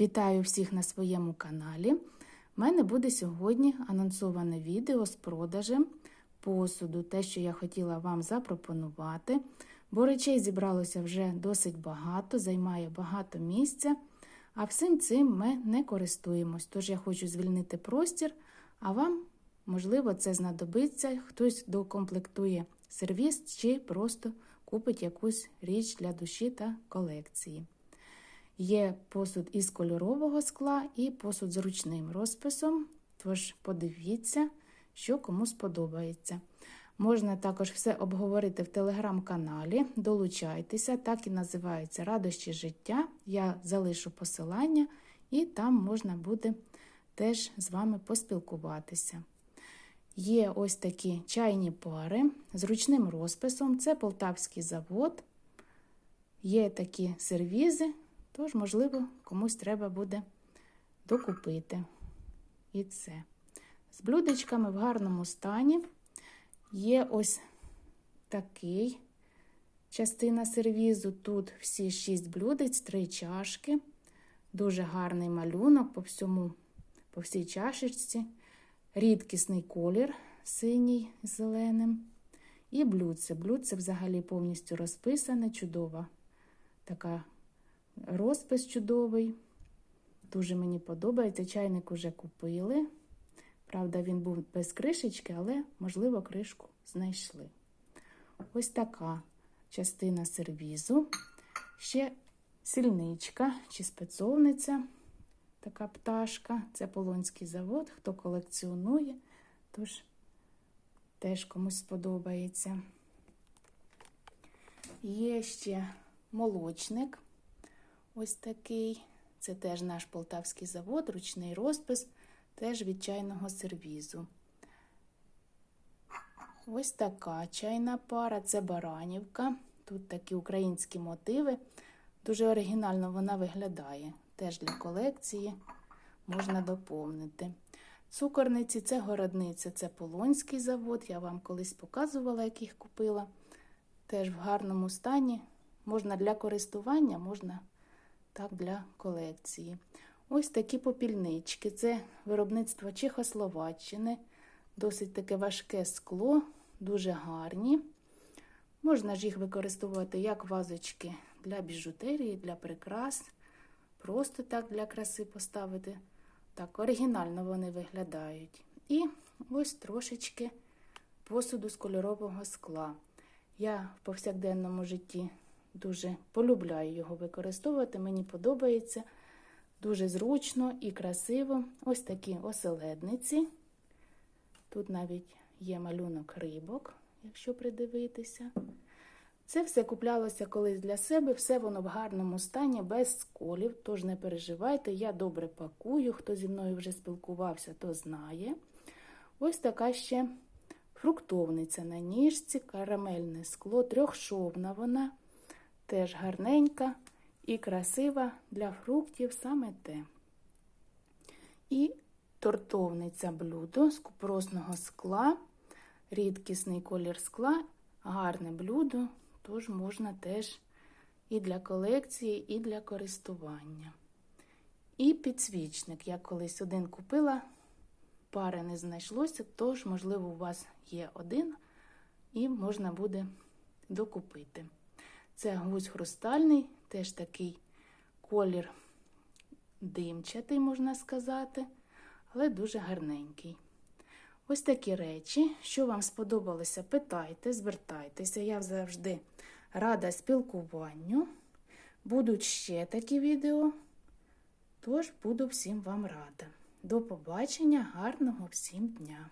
Вітаю всіх на своєму каналі. У мене буде сьогодні анонсоване відео з продажем посуду, те, що я хотіла вам запропонувати, бо речей зібралося вже досить багато, займає багато місця, а всім цим ми не користуємось. Тож я хочу звільнити простір, а вам, можливо, це знадобиться, хтось докомплектує сервіс чи просто купить якусь річ для душі та колекції. Є посуд із кольорового скла і посуд з ручним розписом. Тож подивіться, що кому сподобається. Можна також все обговорити в телеграм-каналі. Долучайтеся, так і називається Радощі життя. Я залишу посилання, і там можна буде теж з вами поспілкуватися. Є ось такі чайні пари з ручним розписом. Це полтавський завод. Є такі сервізи. Тож, можливо, комусь треба буде докупити і це. З блюдечками в гарному стані. Є ось такий частина сервізу. Тут всі шість блюдець, три чашки. Дуже гарний малюнок по всьому, по всій чашечці. Рідкісний колір синій з зеленим. І блюдце. Блюдце взагалі повністю розписане, чудова така Розпис чудовий. Дуже мені подобається. Чайник уже купили. Правда, він був без кришечки, але, можливо, кришку знайшли. Ось така частина сервізу. Ще сільничка чи спецовниця, така пташка. Це Полонський завод, хто колекціонує, тож теж комусь сподобається. Є ще молочник. Ось такий. Це теж наш полтавський завод, ручний розпис, теж від чайного сервізу. Ось така чайна пара це баранівка. Тут такі українські мотиви. Дуже оригінально вона виглядає. Теж для колекції можна доповнити. Цукорниці це городниця, це Полонський завод. Я вам колись показувала, як їх купила. Теж в гарному стані. Можна для користування, можна так, для колекції. Ось такі попільнички. Це виробництво Чехословаччини. Досить таке важке скло, дуже гарні. Можна ж їх використовувати як вазочки для біжутерії, для прикрас. Просто так для краси поставити. Так, оригінально вони виглядають. І ось трошечки посуду з кольорового скла. Я в повсякденному житті Дуже полюбляю його використовувати, мені подобається. Дуже зручно і красиво. Ось такі оселедниці. Тут навіть є малюнок рибок, якщо придивитися. Це все куплялося колись для себе, все воно в гарному стані, без сколів, тож не переживайте, я добре пакую. Хто зі мною вже спілкувався, то знає. Ось така ще фруктовниця на ніжці, карамельне скло, трьохшовна вона теж гарненька і красива для фруктів саме те. І тортовниця блюдо з купросного скла, рідкісний колір скла, гарне блюдо, тож можна теж і для колекції, і для користування. І підсвічник. Я колись один купила, пари не знайшлося, тож, можливо, у вас є один, і можна буде докупити. Це гусь хрустальний, теж такий колір димчатий, можна сказати, але дуже гарненький. Ось такі речі, що вам сподобалося, питайте, звертайтеся. Я завжди рада спілкуванню. Будуть ще такі відео, тож буду всім вам рада. До побачення, гарного всім дня!